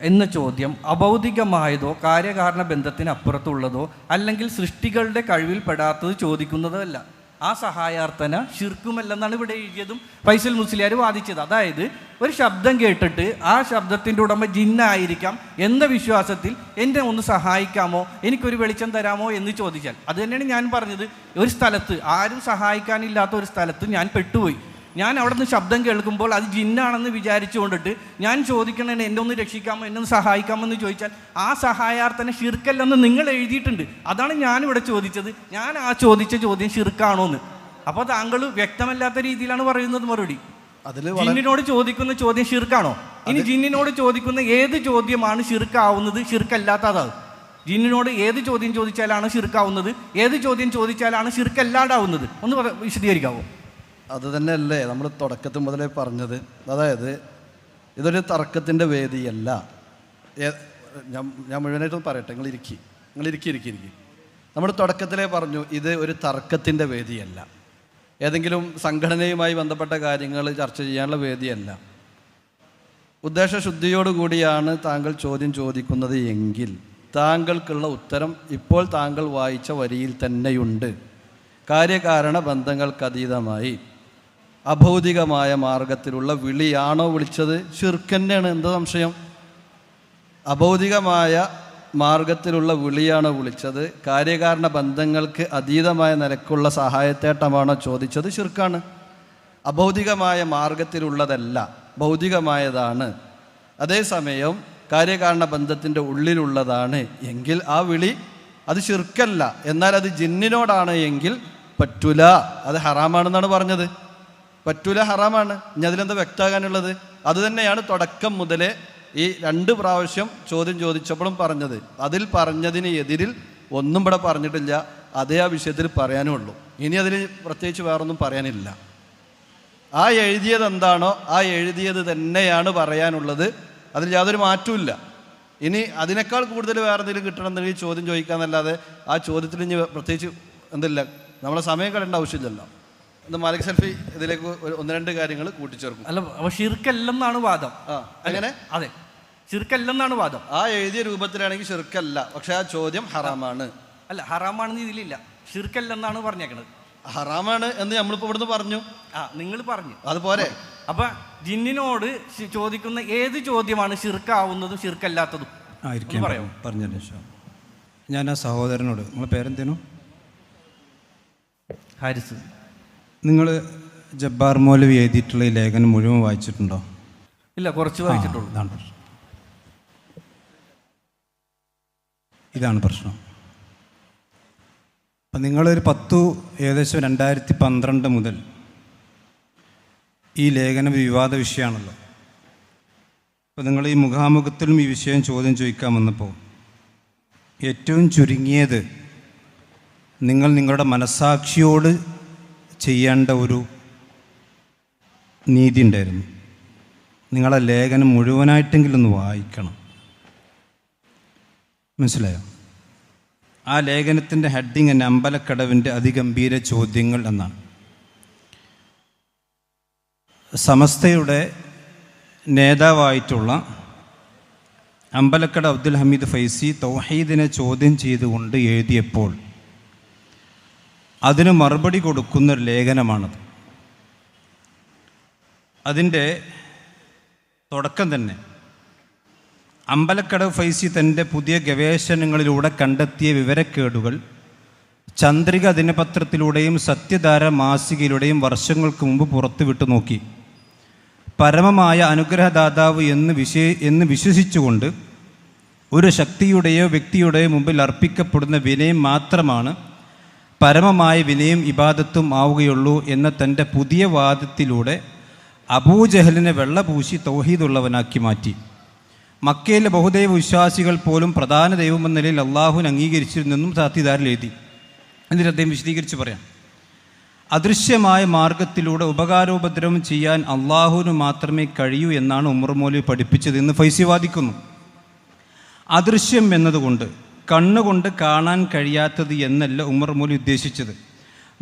എന്ന ചോദ്യം അഭൗതികമായതോ കാര്യകാരണ ബന്ധത്തിനപ്പുറത്തുള്ളതോ അല്ലെങ്കിൽ സൃഷ്ടികളുടെ കഴിവിൽ പെടാത്തത് ചോദിക്കുന്നതോ അല്ല ആ സഹായാർത്ഥന ശിർക്കുമല്ലെന്നാണ് ഇവിടെ എഴുതിയതും ഫൈസൽ മുസ്ലിയാർ വാദിച്ചത്. അതായത് ഒരു ശബ്ദം കേട്ടിട്ട് ആ ശബ്ദത്തിന്റെ ഉടമ ജിന്നായിരിക്കാം എന്ന വിശ്വാസത്തിൽ എന്നെ ഒന്ന് സഹായിക്കാമോ എനിക്കൊരു വെളിച്ചം തരാമോ എന്ന് ചോദിച്ചാൽ അത് തന്നെയാണ് ഞാൻ പറഞ്ഞത്. ഒരു സ്ഥലത്ത് ആരും സഹായിക്കാനില്ലാത്ത ഒരു സ്ഥലത്ത് ഞാൻ പെട്ടുപോയി. ഞാൻ അവിടെ നിന്ന് ശബ്ദം കേൾക്കുമ്പോൾ അത് ജിന്നാണെന്ന് വിചാരിച്ചുകൊണ്ടിട്ട് ഞാൻ ചോദിക്കണേ എന്നെ ഒന്ന് രക്ഷിക്കാമോ എന്നെ ഒന്ന് സഹായിക്കാമോ എന്ന് ചോദിച്ചാൽ ആ സഹായാർത്ഥന ഷിർക്കല്ലെന്ന് നിങ്ങൾ എഴുതിയിട്ടുണ്ട്. അതാണ് ഞാനിവിടെ ചോദിച്ചത്. ഞാൻ ആ ചോദിച്ച ചോദ്യം ഷിർക്കാണോ എന്ന് അപ്പോൾ താങ്കൾ വ്യക്തമല്ലാത്ത രീതിയിലാണ് പറയുന്നത് മറുപടി. ജിന്നിനോട് ചോദിക്കുന്ന ചോദ്യം ഷിർക്കാണോ? ഇനി ജിന്നിനോട് ചോദിക്കുന്ന ഏത് ചോദ്യമാണ് ഷിർക്കാവുന്നത്? ഷിർക്കല്ലാത്തതാവും. ജിന്നിനോട് ഏത് ചോദ്യം ചോദിച്ചാലാണ് ഷിർക്കാവുന്നത്? ഏത് ചോദ്യം ചോദിച്ചാലാണ് ഷിർക്കല്ലാണ്ടാവുന്നത്? ഒന്ന് വിശദീകരിക്കാവോ? അത് തന്നെയല്ലേ നമ്മൾ തുടക്കത്തിൽ മുതലേ പറഞ്ഞത്. അതായത് ഇതൊരു തർക്കത്തിന്റെ വേദിയല്ല. ഞാൻ ഞാൻ മുഴുവനായിട്ടും പറയട്ടെ. നിങ്ങൾ ഇരിക്കി. നിങ്ങൾ ഇരിക്കി ഇരിക്കി ഇരിക്കി. നമ്മൾ തുടക്കത്തിലേ പറഞ്ഞു ഇത് ഒരു തർക്കത്തിന്റെ വേദിയല്ല. ഏതെങ്കിലും സംഘടനയുമായി ബന്ധപ്പെട്ട കാര്യങ്ങൾ ചർച്ച ചെയ്യാനുള്ള വേദിയല്ല. ഉദ്ദേശശുദ്ധിയോടുകൂടിയാണ് താങ്കൾ ചോദ്യം ചോദിക്കുന്നത് എങ്കിൽ താങ്കൾക്കുള്ള ഉത്തരം ഇപ്പോൾ താങ്കൾ വായിച്ച വരിയിൽ തന്നെയുണ്ട്. കാര്യകാരണ ബന്ധങ്ങൾക്കതീതമായി അഭൗതികമായ മാർഗത്തിലുള്ള വിളിയാണോ വിളിച്ചത്? ഷിർക്കന്നെയാണ് എന്ത് സംശയം? അഭൗതികമായ മാർഗത്തിലുള്ള വിളിയാണോ വിളിച്ചത്? കാര്യകാരണ ബന്ധങ്ങൾക്ക് അതീതമായ നിലക്കുള്ള സഹായത്തേട്ടമാണോ ചോദിച്ചത്? ഷിർക്കാണ് അഭൗതികമായ മാർഗത്തിലുള്ളതല്ല ഭൗതികമായതാണ്. അതേസമയം കാര്യകാരണ ബന്ധത്തിന്റെ ഉള്ളിലുള്ളതാണ് എങ്കിൽ ആ വിളി അത് ഷിർക്കല്ല എന്നാൽ അത് ജിന്നിനോടാണ് എങ്കിൽ പറ്റൂല. അത് ഹറാമാണെന്നാണ് പറഞ്ഞത്. പറ്റൂല ഹറാമാണ്. ഇനി അതിലെന്താ വ്യക്തമാകാനുള്ളത്? അത് തന്നെയാണ് തുടക്കം മുതലേ ഈ രണ്ട് പ്രാവശ്യം ചോദ്യം ചോദിച്ചപ്പോഴും പറഞ്ഞത്. അതിൽ പറഞ്ഞതിന് എതിരിൽ ഒന്നും ഇവിടെ പറഞ്ഞിട്ടില്ല. അതേ ആ വിഷയത്തിൽ പറയാനേ ഉള്ളൂ. ഇനി അതിൽ പ്രത്യേകിച്ച് വേറൊന്നും പറയാനില്ല. ആ എഴുതിയത് എന്താണോ ആ എഴുതിയത് തന്നെയാണ് പറയാനുള്ളത്. അതിൽ യാതൊരു മാറ്റവും ഇനി അതിനേക്കാൾ കൂടുതൽ വേറെ എന്തെങ്കിലും കിട്ടണമെന്നുണ്ടെങ്കിൽ ചോദ്യം ചോദിക്കാമെന്നല്ലാതെ ആ ചോദ്യത്തിൽ ഇനി പ്രത്യേകിച്ച് എന്തില്ല. നമ്മളെ സമയം കളയേണ്ട ആവശ്യമില്ലല്ലോ. ഇത് മാലിക് സെൽഫി ഇതിലേക്ക് ഒരു ഒന്ന് രണ്ട് കാര്യങ്ങൾ കൂട്ടിച്ചേർക്കും. അല്ല അപ്പൊ ഷിർക്കല്ലെന്നാണ് വാദം. ആ എങ്ങനെ? അതെ. ഷിർക്കല്ലെന്നാണ് വാദം. ആ എഴുതിയ രൂപത്തിലാണെങ്കിൽ ഷിർക്കല്ല പക്ഷെ ആ ചോദ്യം ഹറാമാണ്. അല്ല ഹറാമാണെന്ന് ഇതിലില്ല. ഷിർക്കല്ലെന്നാണ് പറഞ്ഞേക്കണത്. ഹറാമാണ് എന്ന് നമ്മളിപ്പോൾ ഇവിടുന്ന് പറഞ്ഞു. ആ നിങ്ങൾ പറഞ്ഞു. അതുപോലെ അപ്പൊ ജിന്നിനോട് ശി- ചോദിക്കുന്ന ഏത് ചോദ്യമാണ് ഷിർക്കാവുന്നതും ഷിർക്കല്ലാത്തതും ആയിരിക്കും. പറയാമോ? പറഞ്ഞല്ലോ ഇൻഷാ ഞാൻ ആ സഹോദരനോട് നിങ്ങളെ പേരെന്തേനു? ഹാരിസ്. നിങ്ങൾ ജബ്ബാർ മൗലവി എഴുതിയിട്ടുള്ള ഈ ലേഖനം മുഴുവൻ വായിച്ചിട്ടുണ്ടോ? ഇല്ല കുറച്ച് വായിച്ചിട്ടുണ്ട് വായിച്ചിട്ടുള്ളൂ. ഇതാണ് പ്രശ്നം. ഇതാണ് പ്രശ്നം. അപ്പം നിങ്ങളൊരു പത്തു ഏകദേശം രണ്ടായിരത്തി പന്ത്രണ്ട് മുതൽ ഈ ലേഖനം വിവാദ വിഷയമാണല്ലോ. അപ്പോൾ നിങ്ങൾ ഈ മുഖാമുഖത്തിലും ഈ വിഷയം ചോദ്യം ചോദിക്കാൻ വന്നപ്പോൾ ഏറ്റവും ചുരുങ്ങിയത് നിങ്ങൾ നിങ്ങളുടെ മനസാക്ഷിയോട് ചെയ്യേണ്ട ഒരു നീതി ഉണ്ടായിരുന്നു. നിങ്ങളെ ലേഖനം മുഴുവനായിട്ടെങ്കിലും ഒന്ന് വായിക്കണം. മനസ്സിലായോ? ആ ലേഖനത്തിന്റെ ഹെഡിങ് എന്നെ അമ്പലക്കടവിന്റെ അതിഗംഭീര ചോദ്യങ്ങൾ എന്നാണ്. സമസ്തയുടെ നേതാവായിട്ടുള്ള അമ്പലക്കട അബ്ദുൽ ഹമീദ് ഫൈസി തൗഹീദിനെ ചോദ്യം ചെയ്തുകൊണ്ട് എഴുതിയപ്പോൾ അതിന് മറുപടി കൊടുക്കുന്ന ഒരു ലേഖനമാണത്. അതിന്റെ തുടക്കം തന്നെ. അമ്പലക്കടവ് ഫൈസി തന്റെ പുതിയ ഗവേഷണങ്ങളിലൂടെ കണ്ടെത്തിയ വിവരക്കേടുകൾ ചന്ദ്രിക ദിനപത്രത്തിലൂടെയും സത്യധാര മാസികയിലൂടെയും വർഷങ്ങൾക്ക് മുമ്പ് പുറത്തുവിട്ടു നോക്കി. പരമമായ അനുഗ്രഹദാതാവ് എന്ന് വിശേ എന്ന് വിശ്വസിച്ചുകൊണ്ട് ഒരു ശക്തിയുടെയോ വ്യക്തിയുടെയോ മുമ്പിൽ അർപ്പിക്കപ്പെടുന്ന വിനയം മാത്രമാണ് പരമമായ വിനയം ഇബാദത്തും ആവുകയുള്ളൂ എന്ന തന്റെ പുതിയ വാദത്തിലൂടെ അബൂജഹലിനെ വെള്ളപൂശി തൗഹീദുള്ളവനാക്കി മാറ്റി. മക്കയിലെ ബഹുദൈവ വിശ്വാസികൾ പോലും പ്രധാന ദൈവമെന്ന നിലയിൽ അള്ളാഹുവിനെ അംഗീകരിച്ചിരുന്നെന്നും സാധ്യതാരിൽ എഴുതി. എന്നിട്ട് അദ്ദേഹം വിശദീകരിച്ച് പറയാം. അദൃശ്യമായ മാർഗത്തിലൂടെ ഉപകാരോപദ്രവം ചെയ്യാൻ അള്ളാഹുവിന് മാത്രമേ കഴിയൂ എന്നാണ് ഉമർ മൗലവി പഠിപ്പിച്ചത് എന്ന് ഫൈസി വാദിക്കുന്നു. അദൃശ്യം എന്നതുകൊണ്ട് കണ്ണുകൊണ്ട് കാണാൻ കഴിയാത്തത് എന്നല്ല ഉമർ മൂലി ഉദ്ദേശിച്ചത്.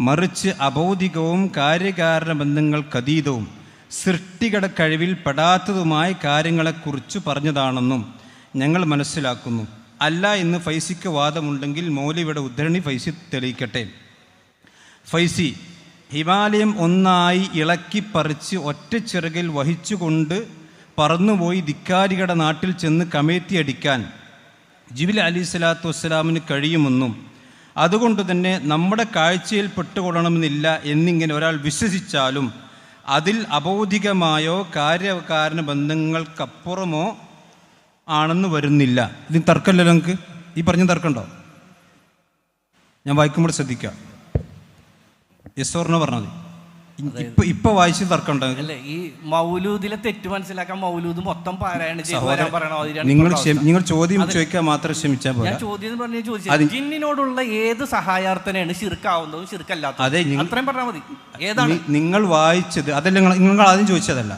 മറിച്ച് അബൗദികവും കാര്യകാരണ ബന്ധങ്ങൾക്കതീതവും സൃഷ്ടികട കഴിവിൽ പെടാത്തതുമായ കാര്യങ്ങളെക്കുറിച്ച് പറഞ്ഞതാണെന്നും ഞങ്ങൾ മനസ്സിലാക്കുന്നു. അല്ല എന്ന് ഫൈസിക്ക് വാദമുണ്ടെങ്കിൽ മൗലിയുടെ ഉദ്ധരണി ഫൈസി തെളിയിക്കട്ടെ. ഫൈസി ഹിമാലയം ഒന്നായി ഇളക്കിപ്പറിച്ച് ഒറ്റ ചിറകിൽ വഹിച്ചുകൊണ്ട് പറന്നുപോയി ധിക്കാരികളുടെ നാട്ടിൽ ചെന്ന് കമേറ്റി അടിക്കാൻ ജിബിൽ അലി സ്വലാത്തു വസ്സലാമിന് കഴിയുമെന്നും അതുകൊണ്ട് തന്നെ നമ്മുടെ കാഴ്ചയിൽ പെട്ടുകൊള്ളണമെന്നില്ല എന്നിങ്ങനെ ഒരാൾ വിശ്വസിച്ചാലും അതിൽ അബൗധികമായോ കാര്യകാരണ ബന്ധങ്ങൾക്കപ്പുറമോ ആണെന്ന് വരുന്നില്ല. ഇതിന് തർക്കമല്ലല്ലോ നിങ്ങൾക്ക്? ഈ പറഞ്ഞ തർക്കമുണ്ടോ? ഞാൻ വായിക്കുമ്പോൾ ശ്രദ്ധിക്കാം. യെസ് പറഞ്ഞാൽ പറഞ്ഞാൽ മതി. ഇപ്പൊ ഇപ്പൊ വായിച്ച് അല്ലേ ഈ മൗലൂദിലെ തെറ്റ് മനസ്സിലാക്കാൻ മൗലൂദ് മൊത്തം പാരായണം ചെയ്ത് വരാൻ പറയണോ നിങ്ങൾ നിങ്ങൾ ചോദ്യം ചോദിക്കാൻ മാത്രം ക്ഷമിച്ചാൽ ഞാൻ ചോദ്യം പറഞ്ഞ് ചോദിച്ചത് ജിന്നിനോടുള്ള ഏത് സഹായാർത്ഥനയാണ് ശിർക്കാവുന്നതും അതെ, ശിർക്കല്ലാത്തതും നിങ്ങൾ- അത്രയും പറഞ്ഞാൽ മതി. ഏതാണ്? നിങ്ങൾ വായിച്ചത് അതല്ല നിങ്ങൾ നിങ്ങൾ ആദ്യം ചോദിച്ചതല്ല.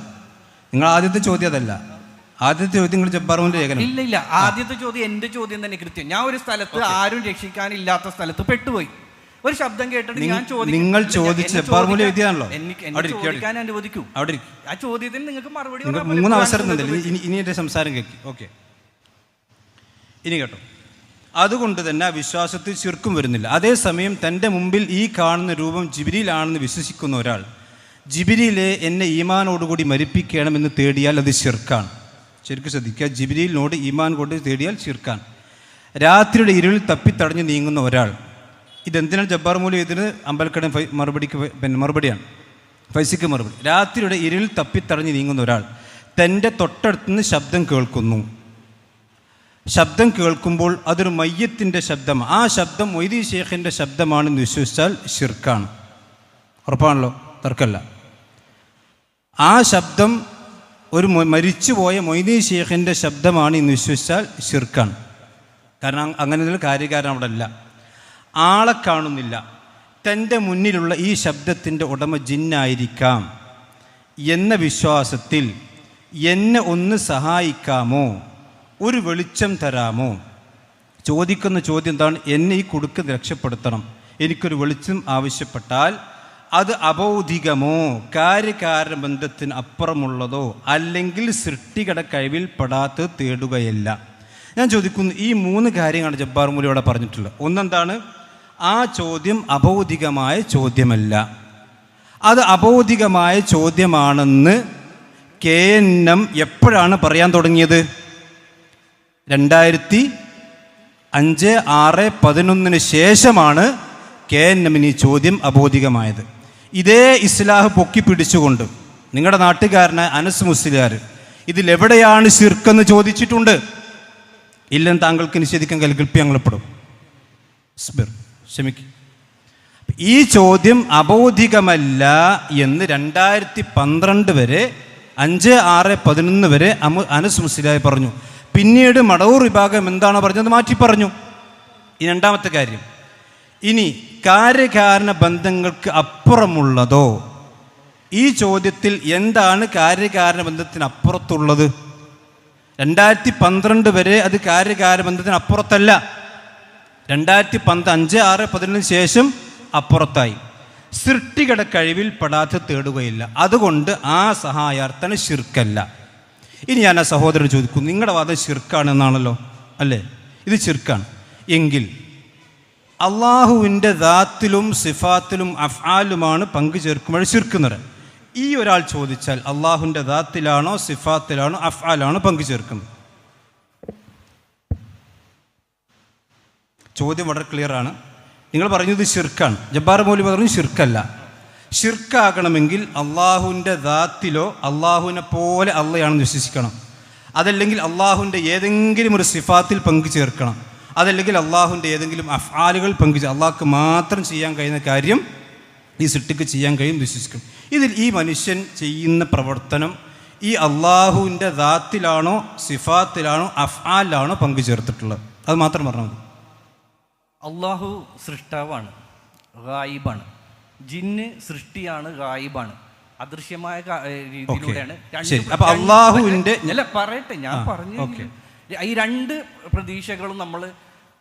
നിങ്ങൾ ആദ്യത്തെ ചോദ്യം അതല്ല. ആദ്യത്തെ ചോദ്യം നിങ്ങൾ ജബ്ബാറുവിന്റെ ലേഖനം. ഇല്ല ഇല്ല. ആദ്യത്തെ ചോദ്യം എന്റെ ചോദ്യം തന്നെ കൃത്യം. ഞാൻ ഒരു സ്ഥലത്ത് ആരും രക്ഷിക്കാനില്ലാത്ത സ്ഥലത്ത് പെട്ടുപോയി. ഒരു ശബ്ദം കേട്ടിട്ട് ഞാൻ ചോദിക്കും. നിങ്ങൾ ചോദിച്ച ഫോർമുല ചോദിക്കാൻ- എനിക്ക് ചോദിക്കാൻ അനുവദിക്കൂ. അവിടെ ആ ചോദ്യത്തിന് നിങ്ങൾക്ക് മറുപടി മൂന്ന് അവസരം ഇനി എന്റെ എന്റെ സംസാരം കേൾക്കി ഓക്കെ. ഇനി കേട്ടോ. അതുകൊണ്ട് തന്നെ ആ വിശ്വാസത്തിൽ ചുരുക്കം വരുന്നില്ല. അതേസമയം തന്റെ മുമ്പിൽ ഈ കാണുന്ന രൂപം ജിബിരിയിലാണെന്ന് വിശ്വസിക്കുന്ന ഒരാൾ ജിബിരിയിലെ എന്നെ ഈമാനോടുകൂടി മരിപ്പിക്കണമെന്ന് തേടിയാൽ അത് ചെറുക്കാണ് ശരിക്കും ശ്രദ്ധിക്കുക. ജിബിരിയിലിനോട് ഈമാൻ കൊണ്ട് തേടിയാൽ ചെറുക്കാണ് രാത്രിയുടെ ഇരുളിൽ തപ്പിത്തടഞ്ഞ് നീങ്ങുന്ന ഒരാൾ ഇതെന്തിനാണ് ജബ്ബാർ മൂലം ഇതിന് അമ്പലക്കടൻ മറുപടിക്ക് പിന്നെ മറുപടിയാണ്. ഫൈസിക്ക് മറുപടി. രാത്രിയുടെ ഇരുളിൽ തപ്പിത്തടഞ്ഞ് നീങ്ങുന്ന ഒരാൾ തന്റെ തൊട്ടടുത്തുനിന്ന് ശബ്ദം കേൾക്കുന്നു. ശബ്ദം കേൾക്കുമ്പോൾ അതൊരു മയ്യത്തിന്റെ ശബ്ദമാണ്. ആ ശബ്ദം മൊയ്തി ഷേഖിന്റെ ശബ്ദമാണെന്ന് വിശ്വസിച്ചാൽ ഷിർക്കാണ് ഉറപ്പാണല്ലോ? തർക്കമല്ല. ആ ശബ്ദം ഒരു മരിച്ചുപോയ മൊയ്തി ഷേഖിന്റെ ശബ്ദമാണ് എന്ന് വിശ്വസിച്ചാൽ ഷിർക്കാണ് കാരണം അങ്ങനെ ഒരു കാര്യകാരൻ അവിടെ അല്ല ആളെ കാണുന്നില്ല. തന്റെ മുന്നിലുള്ള ഈ ശബ്ദത്തിന്റെ ഉടമ ജിന്നായിരിക്കാം. എന്ന വിശ്വാസത്തിൽ എന്നെ ഒന്ന് സഹായിക്കാമോ? ഒരു വെളിച്ചം തരാമോ? ചോദിക്കുന്ന ചോദ്യം എന്താണ്? എന്നെ ഈ കുടുക്ക് രക്ഷപ്പെടുത്തണം. എനിക്കൊരു വെളിച്ചം ആവശ്യപ്പെട്ടാൽ അത് അബൗധികമോ? കാര്യകാരണ ബന്ധത്തിന് അപ്പുറമുള്ളതോ? അല്ലെങ്കിൽ സൃഷ്ടികട കഴിവിൽ പെടാത്ത തേടുകയല്ല. ഞാൻ ചോദിക്കുന്നു ഈ മൂന്ന് കാര്യങ്ങളാണ് ജബ്ബാർ മൂലി പറഞ്ഞിട്ടുള്ളത്. ഒന്നെന്താണ്? ആ ചോദ്യം അബൗദികമായ ചോദ്യമല്ല. അത് അബൗദികമായ ചോദ്യമാണെന്ന് കെ എൻ എം എപ്പോഴാണ് പറയാൻ തുടങ്ങിയത്? രണ്ടായിരത്തി അഞ്ച് ആറ് പതിനൊന്നിന് ശേഷമാണ് കെ എൻ എമ്മിന് ഈ ചോദ്യം അബോധികമായത് ഇതേ ഇസ്ലാഹ് പൊക്കി പിടിച്ചുകൊണ്ട് നിങ്ങളുടെ നാട്ടുകാരനായ അനസ് മുസ്ലിയാർ ഇതിലെവിടെയാണ് ശിർക്കെന്ന് ചോദിച്ചിട്ടുണ്ട്? ഇല്ലെന്ന് താങ്കൾക്ക് നിഷേധിക്കാൻ കൽക്കൽപ്പി ഞങ്ങളപ്പെടും. സ്ബിർ ക്ഷമിക്കും. ഈ ചോദ്യം അബൗദ്ധികമല്ല എന്ന് രണ്ടായിരത്തി പന്ത്രണ്ട് വരെ അഞ്ച് ആറ് പതിനൊന്ന് വരെ അമു അനസ് മുസ്ലിയായി പറഞ്ഞു. പിന്നീട് മടവൂർ വിഭാഗം എന്താണ് പറഞ്ഞത് മാറ്റി പറഞ്ഞു. ഈ രണ്ടാമത്തെ കാര്യം. ഇനി കാര്യകാരണ ബന്ധങ്ങൾക്ക് അപ്പുറമുള്ളതോ? ഈ ചോദ്യത്തിൽ എന്താണ് കാര്യകാരണ ബന്ധത്തിന് അപ്പുറത്തുള്ളത് രണ്ടായിരത്തി പന്ത്രണ്ട് വരെ അത് കാര്യകാരണ ബന്ധത്തിന് അപ്പുറത്തല്ല രണ്ടായിരത്തി പന്ത് അഞ്ച് ആറ് പതിനൊന്നിന് ശേഷം അപ്പുറത്തായി. സൃഷ്ടികട കഴിവിൽ പെടാതെ തേടുകയില്ല. അതുകൊണ്ട് ആ സഹായാർത്ഥന ശിർക്കല്ല. ഇനി ഞാൻ ആ സഹോദരൻ ചോദിക്കും നിങ്ങളുടെ വാദം ശിർക്കാണെന്നാണല്ലോ അല്ലേ? ഇത് ശിർക്കാണ്. എങ്കിൽ അള്ളാഹുവിന്റെ ദാത്തിലും സിഫാത്തിലും അഫ്ആലുമാണ് പങ്കു ചേർക്കുമ്പോൾ ശിർക്കുന്നത്. ഈ ഒരാൾ ചോദിച്ചാൽ അള്ളാഹുവിന്റെ ദാത്തിലാണോ സിഫാത്തിലാണോ അഫ്ആലാണോ പങ്കു ചേർക്കുന്നത് ചോദ്യം വളരെ ക്ലിയർ ആണ്. നിങ്ങൾ പറഞ്ഞത് ഷിർക്കാണ് ജബ്ബാർ മൗലി പറഞ്ഞു ഷിർക്കല്ല ഷിർക്കാകണമെങ്കിൽ അള്ളാഹുവിന്റെ ദാത്തിലോ അള്ളാഹുവിനെ പോലെ അള്ളയാണെന്ന് വിശ്വസിക്കണം. അതല്ലെങ്കിൽ അള്ളാഹുവിന്റെ ഏതെങ്കിലും ഒരു സിഫാത്തിൽ പങ്കു ചേർക്കണം. അതല്ലെങ്കിൽ അള്ളാഹുവിന്റെ ഏതെങ്കിലും അഫ്ആലുകൾ പങ്കു ചേർ അള്ളാഹ്ക്ക് മാത്രം ചെയ്യാൻ കഴിയുന്ന കാര്യം ഈ സിട്ടിക്ക് ചെയ്യാൻ കഴിയും വിശ്വസിക്കും ഇതിൽ ഈ മനുഷ്യൻ ചെയ്യുന്ന പ്രവർത്തനം ഈ അള്ളാഹുവിന്റെ ദാത്തിലാണോ സിഫാത്തിലാണോ പങ്കു ചേർത്തിട്ടുള്ളത്? അത് മാത്രം പറഞ്ഞാൽ മതി. അള്ളാഹു സൃഷ്ടാവാണ് ഗായിബാണ്. ജിന്ന് സൃഷ്ടിയാണ് ഗായിബാണ്. അദൃശ്യമായ രീതിയിലൂടെയാണ് അപ്പൊ അള്ളാഹുവിന്റെ- അല്ല പറയട്ടെ ഞാൻ പറഞ്ഞു ഈ രണ്ട് പ്രതീക്ഷകളും നമ്മൾ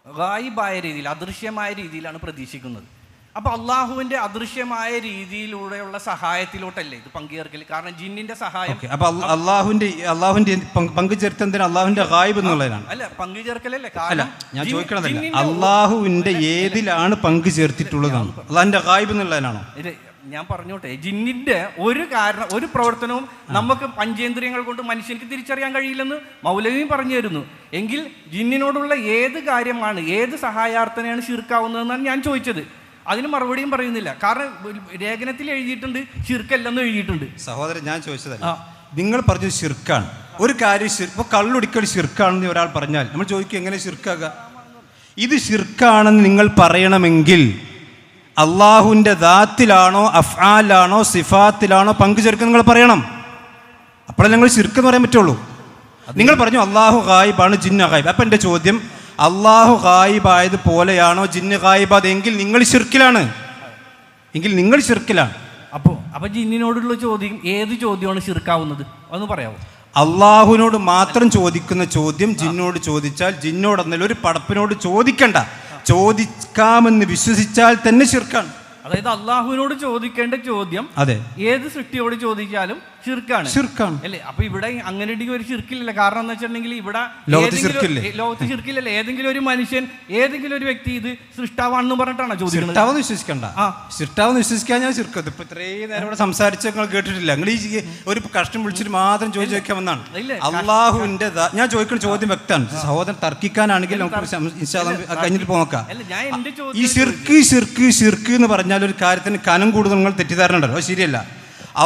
ഗായിബായ രീതിയിൽ അദൃശ്യമായ രീതിയിലാണ് പ്രതീക്ഷിക്കുന്നത്. അപ്പൊ അള്ളാഹുവിന്റെ അദൃശ്യമായ രീതിയിലൂടെയുള്ള സഹായത്തിലോട്ടല്ലേ ഇത് പങ്കുചേർക്കൽ കാരണം ജിന്നിന്റെ സഹായം അപ്പൊ അള്ളാഹുന്റെ അള്ളാഹുവിന്റെ അള്ളാഹുവിന്റെ പങ്ക് പങ്കു ചേർത്ത് എന്തിനാ അള്ളാഹുവിന്റെ ഗായിബ് എന്നുള്ളതിനാണ്. അല്ല പങ്കുചേർക്കലല്ലേ? അല്ല കാരണം ഞാൻ ചോദിക്കണതല്ല അള്ളാഹുവിന്റെ ഏതിലാണ് പങ്കുചേർത്തിട്ടുള്ളതാണ് അള്ളാഹിന്റെ ഗായിബ് എന്നുള്ളതിനാണോ? ഞാൻ പറഞ്ഞോട്ടെ ജിന്നിന്റെ ഒരു കാരണം ഒരു പ്രവർത്തനവും നമുക്ക് പഞ്ചേന്ദ്രിയങ്ങൾ കൊണ്ട് മനുഷ്യർക്ക് തിരിച്ചറിയാൻ കഴിയില്ലെന്ന് മൗലവിയും പറഞ്ഞു തരുന്നു. എങ്കിൽ ജിന്നിനോടുള്ള ഏത് കാര്യമാണ് ഏത് സഹായാർത്ഥനയാണ് ശീർക്കാവുന്നതെന്നാണ് ഞാൻ ചോദിച്ചത്. അതിന് മറുപടിയും പറയുന്നില്ല. കാരണം ലേഖനത്തിൽ എഴുതിയിട്ടുണ്ട് ഷിർക്കല്ലെന്ന് എഴുതിയിട്ടുണ്ട്. സഹോദരൻ ഞാൻ ചോദിച്ചതല്ല? നിങ്ങൾ പറഞ്ഞത് ഷിർക്കാണ് ഒരു കാര്യം ഇപ്പൊ ഇപ്പോൾ കള്ളുടിക്കൽ ഷിർക്കാണെന്ന് ഒരാൾ പറഞ്ഞാൽ നമ്മൾ ചോദിക്കും എങ്ങനെ ഷിർക്കാക ഇത് ഷിർക്കാണെന്ന് നിങ്ങൾ പറയണമെങ്കിൽ അള്ളാഹുവിന്റെ ദാത്തിലാണോ അഫ്ആലാണോ സിഫാത്തിലാണോ പങ്കു ചേർക്കുക നിങ്ങൾ പറയണം. അപ്പോഴേ ഞങ്ങൾ ഷിർക്ക് എന്ന് പറയാൻ പറ്റുള്ളൂ. നിങ്ങൾ പറഞ്ഞു അള്ളാഹു ഗായിബാണ് ജിന്ന ഗായിബ്. അപ്പം എന്റെ ചോദ്യം അള്ളാഹു ഖായിബായത് പോലെയാണോ ജിന്ന് ഗായിബ് എങ്കിൽ നിങ്ങൾ ശിർക്കിലാണ്. എങ്കിൽ നിങ്ങൾ ശിർക്കിലാണ്. അപ്പോൾ അപ്പൊ ജിന്നിനോടുള്ള ചോദ്യം ഏത് ചോദ്യമാണ് ശിർക്കാവുന്നത്? അതൊന്ന് പറയാമോ അള്ളാഹുവിനോട് മാത്രം ചോദിക്കുന്ന ചോദ്യം ജിന്നോട് ചോദിച്ചാൽ ജിന്നോട് എന്നല്ല ഒരു പടപ്പിനോട് ചോദിക്കണ്ട. ചോദിക്കാമെന്ന് വിശ്വസിച്ചാൽ തന്നെ ശിർക്കാണ്. അതായത് അള്ളാഹുവിനോട് ചോദിക്കേണ്ട ചോദ്യം അതെ. ഏത് സൃഷ്ടിയോട് ചോദിച്ചാലും ചിർക്കാണ് ചിർക്കാണ് അല്ലേ? അപ്പൊ ഇവിടെ അങ്ങനെ ഒരു ശിർക്കില്ലല്ലോ? കാരണം എന്ന് വെച്ചിട്ടുണ്ടെങ്കിൽ ഇവിടെ ലോകത്ത് ശിർക്കില്ലല്ലേ? ഏതെങ്കിലും ഒരു മനുഷ്യൻ ഏതെങ്കിലും ഒരു വ്യക്തി ഇത് സൃഷ്ടാവാണെന്ന് പറഞ്ഞിട്ടാണ് ചോദിക്കുന്നത്? സൃഷ്ടാവെന്ന് വിശ്വസിക്കണ്ട. ആ. ശിർട്ടാവെന്ന് വിശ്വസിക്കാൻ ഞാൻ ചിർക്കും ഇപ്പൊ ഇത്രയും നേരം ഇവിടെ സംസാരിച്ച നിങ്ങൾ കേട്ടിട്ടില്ല. നിങ്ങൾ ഈ ഒരു കഷ്ടം വിളിച്ചിട്ട് മാത്രം ചോദിച്ചു ഇല്ല, അള്ളാഹുവിന്റെ ഞാൻ ചോദിക്കുന്ന ചോദ്യം വ്യക്തമാണ്. സഹോദരൻ തർക്കിക്കാനാണെങ്കിൽ നമുക്ക് കഴിഞ്ഞിട്ട് പോ നോക്കാം അല്ല ഞാൻ എന്റെ ഈ സിർക്ക് ഷിർക്ക് ഷിർക്ക് എന്ന് എന്ന് പറഞ്ഞാൽ ഒരു കാര്യത്തിന് കനം കൂടുതൽ നിങ്ങൾ തെറ്റിദ്ധാരണ ഉണ്ടല്ലോ ശരിയല്ല.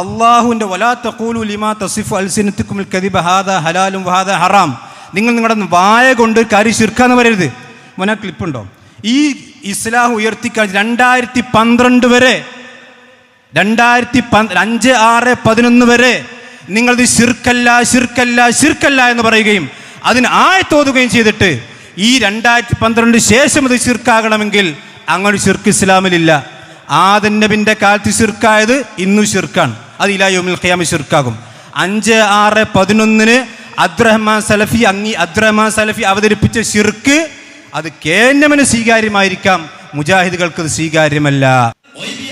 അള്ളാഹുവിന്റെ വലാ തഖൂലു ലിമാ തസിഫ് അൽസിനത്തിക്കുമിൽ കദിബ ഹാദ ഹലാലും വഹാദ ഹറാം. നിങ്ങൾ നിങ്ങളുടെ വായ കൊണ്ട് കാര്യം ശിർക്കാന്ന് പറയരുത്. മോനെ ക്ലിപ്പുണ്ടോ? ഈ ഇസ്ലാം ഉയർത്തിക്കാൻ രണ്ടായിരത്തി പന്ത്രണ്ട് വരെ രണ്ടായിരത്തി അഞ്ച് ആറ് പതിനൊന്ന് വരെ നിങ്ങളത് ശിർക്കല്ല ശിർക്കല്ല ശിർക്കല്ല എന്ന് പറയുകയും അതിന് ആയത്തോതുകയും ചെയ്തിട്ട് ഈ രണ്ടായിരത്തി പന്ത്രണ്ട് ശേഷം ഇത് ശിർക്കാകണമെങ്കിൽ അങ്ങനെ ശിർക്ക് ഇസ്ലാമിലില്ല. ആദൻ നബിന്റെ കാലത്ത് ശിർക്കായത് ഇന്നു ശിർക്കാണ്. അത് ഇലായോമിൽ ഖിയാമ ശിർക്കാകും. അഞ്ച് ആറ് പതിനൊന്നിന് അബ്ദുറഹ്മാൻ സലഫി അങ്ങി അബ്ദുറഹ്മാൻ സലഫി അവതരിപ്പിച്ച ശിർക്ക് അത് കേന്നമന് സ്വീകാര്യമായിരിക്കാം. മുജാഹിദുകൾക്ക് സ്വീകാര്യമല്ല.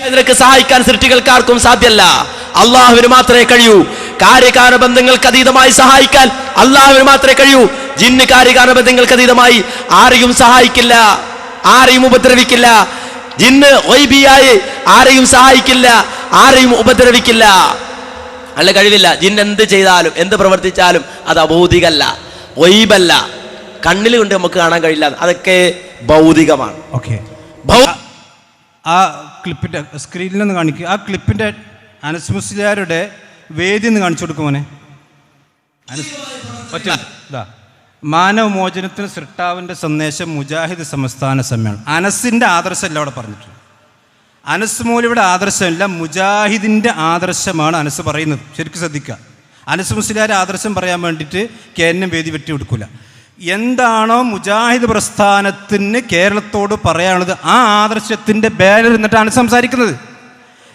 അതിനൊക്കെ സഹായിക്കാൻ സൃഷ്ടികൾക്കാർക്കും സാധ്യല്ല അള്ളാഹുവിന് മാത്രമേ കഴിയൂ. കാര്യകാരണ ബന്ധങ്ങൾക്ക് അതീതമായി സഹായിക്കാൻ അള്ളാഹുവിന് മാത്രമേ കഴിയൂ. ജിന്ന് കാര്യകാരണ ബന്ധങ്ങൾക്ക് അതീതമായി ആരെയും സഹായിക്കില്ല. ആരെയും ഉപദ്രവിക്കില്ല. ജിന്ന് ഒയ്ബിയായി ആരെയും സഹായിക്കില്ല ആരെയും ഉപദ്രവിക്കില്ല. അല്ല കഴിവില്ല. ജിന്ന് എന്ത് ചെയ്താലും എന്ത് പ്രവർത്തിച്ചാലും അത് അഭൗതികല്ല ഒയ്ബല്ല കണ്ണിൽ കൊണ്ട് നമുക്ക് കാണാൻ കഴിയില്ല. അതൊക്കെ ഭൗതികമാണ്. ഓക്കെ ആ ക്ലിപ്പിന്റെ സ്ക്രീനിൽ നിന്ന് കാണിക്കുക ആ ക്ലിപ്പിന്റെ അനസ്മുസ്ലിയാരുടെ വേദി ഒന്ന് കാണിച്ചു കൊടുക്കുമോനെ അനസ് മിനിറ്റ്. ഇതാ മാനവമോചനത്തിന് സൃഷ്ടാവിന്റെ സന്ദേശം മുജാഹിദ് സംസ്ഥാന സമ്മേളനം. അനസിന്റെ ആദർശമല്ല അവിടെ പറഞ്ഞിട്ടുണ്ട്. അനസ് മൂലിയുടെ ആദർശമല്ല മുജാഹിദിന്റെ ആദർശമാണ് അനസ് പറയുന്നത്. ശരിക്കും ശ്രദ്ധിക്കുക. അനസ് മുസ്ലിയാർ ആദർശം പറയാൻ വേണ്ടിയിട്ട് കേരളം വേദി വെട്ടി കൊടുക്കില്ല എന്താണോ മുജാഹിദ് പ്രസ്ഥാനത്തിന് കേരളത്തോട് പറയാനുള്ളത് ആ ആദർശത്തിന്റെ പേരിരുന്നിട്ടാണ് സംസാരിക്കുന്നത്.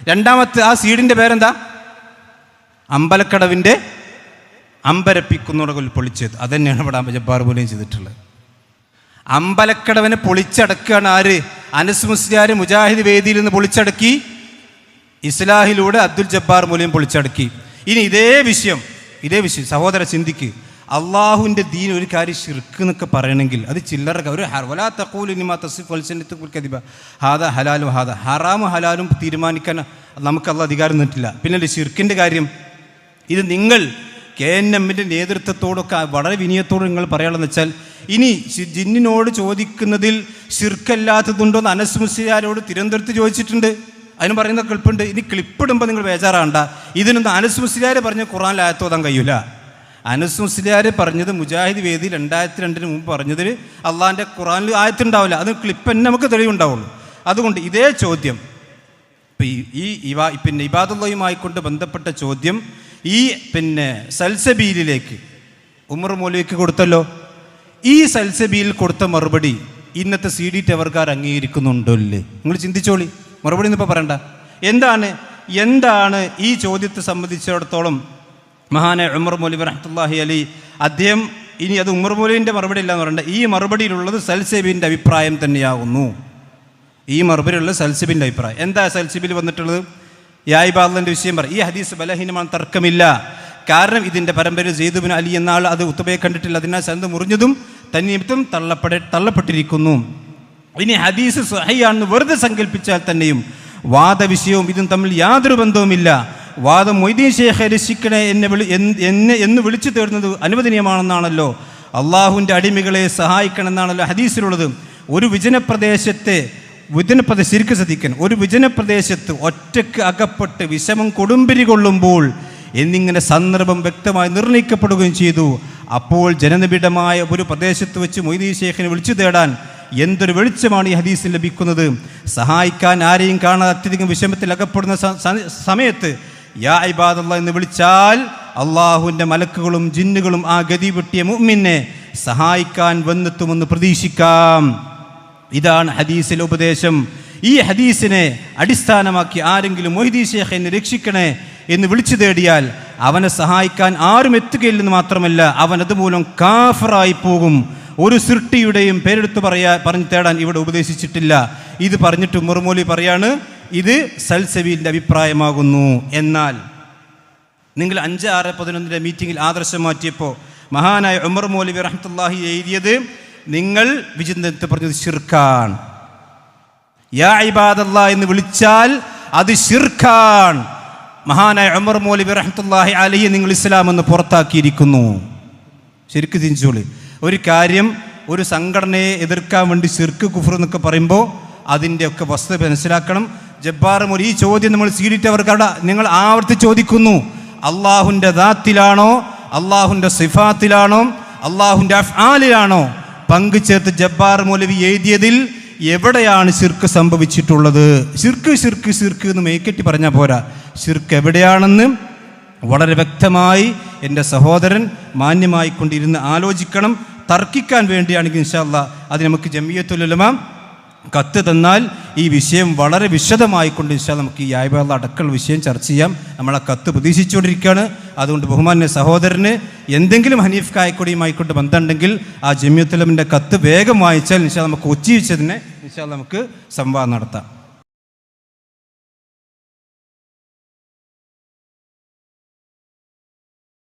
രണ്ടാമത്തെ ആ സീഡിന്റെ പേരെന്താ? അമ്പലക്കടവിന്റെ അമ്പരപ്പിക്കുന്നോടകൾ പൊളിച്ചത്. അതന്നെയാണ് ഇവിടെ ജബ്ബാർ പോലെയും ചെയ്തിട്ടുള്ളത്. അമ്പലക്കടവനെ പൊളിച്ചടക്കുകയാണ് ആര്? അനസ് മുസ്ലിയാർ മുജാഹിദ് വേദിയിൽ നിന്ന് പൊളിച്ചടക്കി ഇസ്ലാഹിലൂടെ അബ്ദുൽ ജബ്ബാർ മൂലം പൊളിച്ചടക്കി. ഇനി ഇതേ വിഷയം ഇതേ വിഷയം സഹോദര ചിന്തിക്ക്. അള്ളാഹുവിന്റെ ദീൻ ഒരു കാര്യം ഷിർക്ക് എന്നൊക്കെ പറയണമെങ്കിൽ അത് ചില്ലറ ഒരു ഹർവല വലാ ലിമാ തസിഫു കദിബ. ഹാദ ഹലാലും ഹാദ. ഹറാമും ഹലാലും തീരുമാനിക്കാൻ നമുക്ക് അള്ള അധികാരം തന്നിട്ടില്ല. പിന്നെ ഷിർക്കിന്റെ കാര്യം? ഇത് നിങ്ങൾ കെ എൻ എമ്മിന്റെ നേതൃത്വത്തോടൊക്കെ വളരെ വിനയത്തോട് നിങ്ങൾ പറയാനുള്ളതെന്ന് വെച്ചാൽ ഇനി ജിന്നിനോട് ചോദിക്കുന്നതിൽ ശിർക്കല്ലാത്തതുണ്ടോ എന്ന് അനസ് മുസ്ലിയാരോട് തിരുവനന്തപുരത്ത് ചോദിച്ചിട്ടുണ്ട്. അതിന് പറയുന്ന ക്ലിപ്പുണ്ട് ഇനി ക്ലിപ്പിടുമ്പോൾ നിങ്ങൾ ബേജാറാണ്ട ഇതിനൊന്നും അനസ് പറഞ്ഞ ഖുറാൻ ലായത്തോതാൻ കഴിയൂല. അനസ് മുസ്ലിയാർ പറഞ്ഞത് മുജാഹിദ് വേദി രണ്ടായിരത്തി രണ്ടിന് മുമ്പ് പറഞ്ഞതിൽ അള്ളാഹിന്റെ ഖുറാനിൽ ആയത്തുണ്ടാവില്ല. അത് ക്ലിപ്പ് തന്നെ നമുക്ക് തെളിവുണ്ടാവുള്ളൂ. അതുകൊണ്ട് ഇതേ ചോദ്യം. ഇപ്പം ഈ ഈ ഇവാ പിന്നെ ഇബാദുള്ളയുമായി കൊണ്ട് ബന്ധപ്പെട്ട ചോദ്യം ഈ പിന്നെ സൽസബീലിലേക്ക് ഉമർ മൗലവിക്ക് കൊടുത്തല്ലോ. ഈ സൽസബീൽ കൊടുത്ത മറുപടി ഇന്നത്തെ സി ഡി ടവർക്കാർ അംഗീകരിക്കുന്നുണ്ടല്ലേ? നിങ്ങൾ ചിന്തിച്ചോളി. മറുപടി ഒന്നും പറയണ്ട. എന്താണ് എന്താണ് ഈ ചോദ്യത്തെ സംബന്ധിച്ചിടത്തോളം മഹാനായ ഉമർ മോലി റഹ്മത്തുള്ളാഹി അലി അദ്ദേഹം ഇനി അത് ഉമർ മോലിന്റെ മറുപടി ഇല്ല എന്ന് പറയണ്ട. ഈ മറുപടിയിലുള്ളത് സൽസബിന്റെ അഭിപ്രായം തന്നെയാകുന്നു ഈ മറുപടിയുള്ള സൽസബിന്റെ അഭിപ്രായം. എന്താ സൽസബിൽ വന്നിട്ടുള്ളത്? യായിബാദലിന്റെ വിഷയം പറ. ഈ ഹദീസ് ബലഹീനമാണ് തർക്കമില്ല. കാരണം ഇതിന്റെ പരമ്പര ജെയ്തുബിൻ അലി എന്ന ആൾ അത് ഉത്തബയെ കണ്ടിട്ടില്ല. അതിനാൽ ചന്ത മുറിഞ്ഞതും തന്നിമിത്തം തള്ളപ്പെട തള്ളപ്പെട്ടിരിക്കുന്നു. ഇനി ഹദീസ് സഹിയാണെന്ന് വെറുതെ സങ്കല്പിച്ചാൽ തന്നെയും വാദവിഷയവും ഇതും തമ്മിൽ യാതൊരു ബന്ധവുമില്ല. വാദം മൊയ്തീൻ ഷേഖ് രക്ഷിക്കണേ എന്നെ വിളി എന്നെ എന്ന് വിളിച്ചു തേടുന്നത് അനുവദനീയമാണെന്നാണല്ലോ. അള്ളാഹുവിന്റെ അടിമകളെ സഹായിക്കണമെന്നാണല്ലോ ഹദീസിലുള്ളത്. ഒരു വിജനപ്രദേശത്തെ വിജനപ്രദേശ ശരിക്കും ശ്രദ്ധിക്കാൻ ഒരു വിജനപ്രദേശത്ത് ഒറ്റയ്ക്ക് അകപ്പെട്ട് വിഷമം കൊടുമ്പിരി കൊള്ളുമ്പോൾ എന്നിങ്ങനെ സന്ദർഭം വ്യക്തമായി നിർണയിക്കപ്പെടുകയും ചെയ്തു. അപ്പോൾ ജനനിബിഡമായ ഒരു പ്രദേശത്ത് വെച്ച് മൊയ്തീ ശേഖിനെ വിളിച്ചു തേടാൻ എന്തൊരു വെളിച്ചമാണ് ഈ ഹദീസിൽ ലഭിക്കുന്നത്? സഹായിക്കാൻ ആരെയും കാണാതെ അത്യധികം വിഷമത്തിൽ അകപ്പെടുന്ന സമയത്ത് യാ ഇബാദല്ല എന്ന് വിളിച്ചാൽ അള്ളാഹുവിന്റെ മലക്കുകളും ജിന്നുകളും ആ ഗതി വെട്ടിയ മുമ്മിനെ സഹായിക്കാൻ വന്നെത്തുമെന്ന് പ്രതീക്ഷിക്കാം. ഇതാണ് ഹദീസിലെ ഉപദേശം. ഈ ഹദീസിനെ അടിസ്ഥാനമാക്കി ആരെങ്കിലും മൊഹിദി ഷേഖ് എന്നെ രക്ഷിക്കണേ എന്ന് വിളിച്ചു തേടിയാൽ അവനെ സഹായിക്കാൻ ആരും എത്തുകയില്ലെന്ന് മാത്രമല്ല അവൻ അതുമൂലം കാഫറായി പോകും. ഒരു സൃഷ്ടിയുടെയും പേരെടുത്ത് പറയാ പറഞ്ഞു തേടാൻ ഇവിടെ ഉപദേശിച്ചിട്ടില്ല. ഇത് പറഞ്ഞിട്ട് മുറുമൂലി പറയാണ് ഇത് സൽസബീലിന്റെ അഭിപ്രായമാകുന്നു. എന്നാൽ നിങ്ങൾ അഞ്ച് ആറ് പതിനൊന്നിന്റെ മീറ്റിങ്ങിൽ ആദർശം മാറ്റിയപ്പോൾ മഹാനായ ഉമർ മൗലവി റഹ്മത്തുള്ളാഹി എഴുതിയത് നിങ്ങൾ വിചിന്തനത്തെ പറഞ്ഞത് ഷിർഖാൻ യാ ഇബാദല്ല എന്ന് വിളിച്ചാൽ അത് ഷിർഖാൻ മഹാനായ ഉമർ മൗലവി റഹ്മത്തുള്ളാഹി അലിയെ നിങ്ങൾ ഇസ്ലാം എന്ന് പുറത്താക്കിയിരിക്കുന്നു. ശരിക്ക് തിരിച്ചോളി ഒരു കാര്യം ഒരു സംഘടനയെ എതിർക്കാൻ വേണ്ടി ശിർക്ക് കുഫർ എന്നൊക്കെ പറയുമ്പോൾ അതിന്റെയൊക്കെ വസ്തുത മനസ്സിലാക്കണം. ജബ്ബാർ മൊഴി ഈ ചോദ്യം നമ്മൾ സീഡിറ്റവർക്കവിടെ നിങ്ങൾ ആവർത്തി ചോദിക്കുന്നു. അള്ളാഹുന്റെ ദാത്തിലാണോ? അള്ളാഹുന്റെ സിഫാത്തിലാണോ? അള്ളാഹുന്റെ അഫ്ആലിലാണോ? പങ്കു ചേർത്ത് ജബ്ബാർ മൗലവി എഴുതിയതിൽ എവിടെയാണ് ശിർക്ക് സംഭവിച്ചിട്ടുള്ളത്? ശിർക്ക് ശിർക്ക് ശിർക്ക് എന്ന് മേക്കെട്ടി പറഞ്ഞാൽ പോരാ. ശിർക്ക് എവിടെയാണെന്ന് വളരെ വ്യക്തമായി എന്റെ സഹോദരൻ മാന്യമായിക്കൊണ്ടിരുന്ന് ആലോചിക്കണം തർക്കിക്കാൻ വേണ്ടിയാണെങ്കിൽ ഇൻഷാല്ല അത് നമുക്ക് ജമിയത്തുലമ കത്ത് തന്നാൽ ഈ വിഷയം വളരെ വിശദമായി കൊണ്ട് ഇൻഷാ നമുക്ക് ഈ ആയ്വാള അടക്കമുള്ള വിഷയം ചർച്ച ചെയ്യാം. നമ്മൾ ആ കത്ത് പ്രതീക്ഷിച്ചുകൊണ്ടിരിക്കുകയാണ്. അതുകൊണ്ട് ബഹുമാന്യ സഹോദരന് എന്തെങ്കിലും ഹനീഫ് കായക്കൊടിയുമായിക്കൊണ്ട് ബന്ധമുണ്ടെങ്കിൽ ആ ജമ്യുത്തലമിന്റെ കത്ത് വേഗം വായിച്ചാൽ ഇൻഷാ നമുക്ക് നിശ്ചാൽ ഇൻഷാ നമുക്ക് സംവാദം നടത്താം.